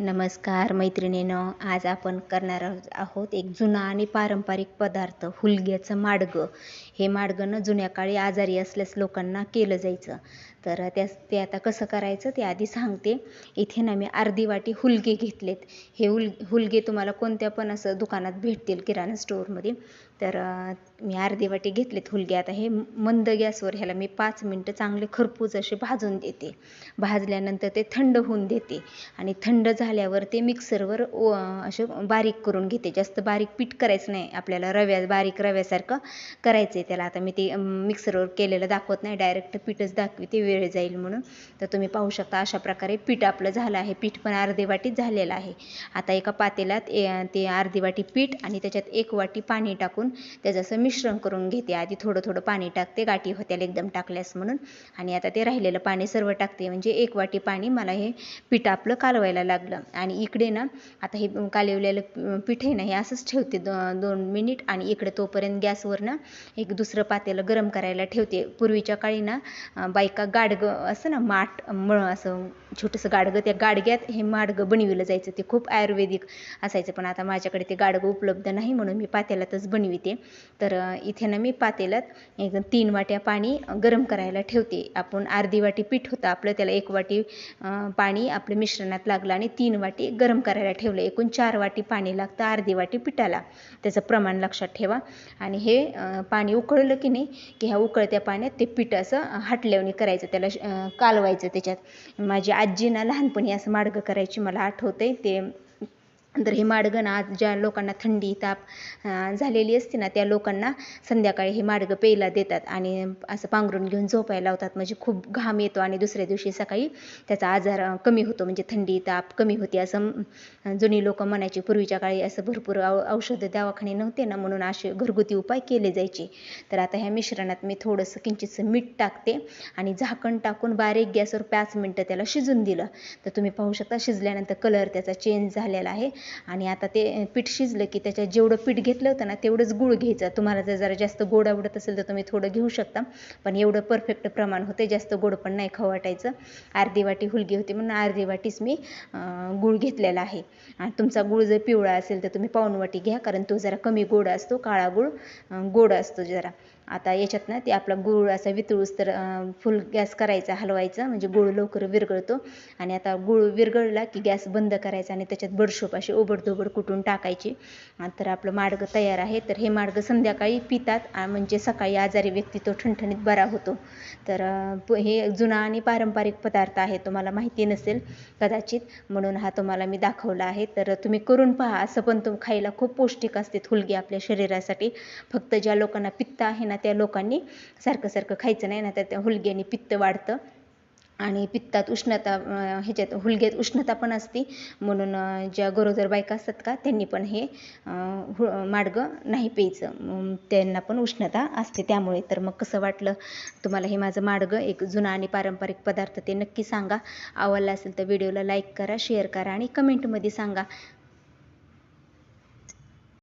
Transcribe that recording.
नमस्कार मैत्रिणीनं आज आपण करणार आहोत एक जुना आणि पारंपरिक पदार्थ हुलग्याचं माडगं. हे माडगं ना जुन्या काळी आजारी असल्यास लोकांना केलं जायचं. तर त्या ते आता कसं करायचं ते आधी सांगते. इथे ना मी अर्धी वाटी हुलगे घेतलेत. हे हुल हुलगे तुम्हाला कोणत्या पण असं दुकानात भेटतील किराणा स्टोअरमध्ये. तर मी अर्धी वाटी घेतलेत हुलगे. आता हे मंद गॅसवर ह्याला मी पाच मिनटं चांगले खरपूज असे भाजून देते. भाजल्यानंतर ते थंड होऊन देते. आणि थंड झाल्यावर ते मिक्सरवर ओ असे बारीक करून घेते. जास्त बारीक पीठ करायचं नाही. आपल्याला रव्या बारीक रव्यासारखं करायचं आहे त्याला आता मी ते मिक्सरवर केलेलं दाखवत नाही. डायरेक्ट पीठच दाखवते. वेळ जाईल म्हणून. तर तुम्ही पाहू शकता अशा प्रकारे पीठ आपलं झालं आहे. पीठ पण अर्धे वाटीत झालेलं आहे. आता एका पातेल्यात ए- ते अर्धी वाटी पीठ आणि त्याच्यात एक वाटी पाणी टाकून त्याचं मिश्रण करून घेते. आधी थोडं थोडं पाणी टाकते. गाठी होत्याला एकदम टाकल्यास म्हणून. आणि आता ते राहिलेलं पाणी सर्व टाकते. म्हणजे एक वाटी पाणी मला हे पीठ आपलं कालवायला लागलं. आणि इकडे ना आता हे कालवलेलं पीठ आहे ना हे असंच ठेवते. दो दोन मिनिट आणि इकडे तोपर्यंत गॅसवर ना एक दुसरं पातेलं गरम करायला ठेवते. पूर्वीच्या काळी ना बायका गाडगं असं ना माठ मळ असं छोटंसं गाडगं त्या गाडग्यात हे माडगं बनविलं जायचं. ते खूप आयुर्वेदिक असायचं पण आता माझ्याकडे ते गाडगं उपलब्ध नाही म्हणून मी पातेल्यातच बनविते. तर इथे ना मी पातेल्यात एक तीन वाट्या पाणी गरम करायला ठेवते. आपण अर्धी वाटी पीठ होतं आपलं त्याला एक वाटी पाणी आपलं मिश्रणात लागलं आणि तीन वाटी गरम करायला ठेवलं. एकूण चार वाटी पाणी लागतं अर्धी वाटी पिठाला. त्याचं प्रमाण लक्षात ठेवा. आणि हे पाणी उकळलं की नाही की ह्या उकळत्या पाण्यात ते पीठ असं हाटल्यावणी करायचं. त्याला कालवायचं त्याच्यात. माझी आजी ना लहानपणी असं माडगं करायची मला आठवतं आहे ते तर हे माडगं ना आज ज्या लोकांना थंडी ताप झालेली असते ना त्या लोकांना संध्याकाळी हे माडगं प्यायला देतात आणि असं पांघरून घेऊन झोपायला लावतात. म्हणजे खूप घाम येतो आणि दुसऱ्या दिवशी सकाळी त्याचा आजार कमी होतो. म्हणजे थंडी ताप कमी होते असं जुनी लोक म्हणायची. पूर्वीच्या काळी असं भरपूर औ औषधं दवाखाने नव्हते ना म्हणून असे घरगुती उपाय केले जायचे. तर आता ह्या मिश्रणात मी थोडंसं किंचितसं मीठ टाकते आणि झाकण टाकून बारीक गॅसवर पाच मिनटं त्याला शिजून दिलं. तर तुम्ही पाहू शकता शिजल्यानंतर कलर त्याचा चेंज झालेला आहे. आणि आता ते पीठ शिजलं की त्याच्यात जेवढं पीठ घेतलं होतं ना तेवढंच गुळ घ्यायचं. तुम्हाला जर जरा जास्त गोड आवडत असेल तर तुम्ही थोडं घेऊ शकता पण एवढं परफेक्ट प्रमाण होते जास्त गोड पण नाही खाऊ वाटायचं. अर्धी वाटी हुलगी होती म्हणून अर्धी वाटीच मी गूळ गुळ घेतलेला आहे. आणि तुमचा गुळ जर पिवळा असेल तर तुम्ही पाऊण वाटी घ्या कारण तो जरा कमी गोड असतो काळा गुळ गोड असतो जरा. आता याच्यात ना ते आपला गुळ असा वितळूस तर फुल गॅस करायचा हलवायचा. म्हणजे गुळ लवकर विरघळतो. आणि आता गुळ विरघळला की गॅस बंद करायचा आणि त्याच्यात बडशोप अशी ओबडधोबड कुटून टाकायची. तर आपलं मार्ग तयार आहे. तर हे मार्ग संध्याकाळी पितात. म्हणजे सकाळी आजारी व्यक्ती तो ठणठणीत बरा होतो. तर प- हे जुना आणि पारंपरिक पदार्थ आहे तुम्हाला माहिती नसेल कदाचित. म्हणून हा तुम्हाला मी दाखवला आहे. तर तुम्ही करून पहा. असं पण तुम खायला खूप पौष्टिक असते हुलगे आपल्या शरीरासाठी. फक्त ज्या लोकांना पित्त आहे ना त्या लोकांनी सारखं सारखं खायचं नाही ना तर त्या हुलग्याने पित्त वाढतं. आणि पित्तात उष्णता ह्याच्यात हुलग्यात उष्णता पण असते. म्हणून ज्या गरोदर बायका असतात का त्यांनी पण हे हु माडगं नाही प्यायचं. त्यांना पण उष्णता असते. त्यामुळे तर मग कसं वाटलं तुम्हाला हे माझं माडगं एक जुना आणि पारंपरिक पदार्थ ते नक्की सांगा. आवडला असेल तर व्हिडिओला लाईक करा शेअर करा आणि कमेंटमध्ये सांगा.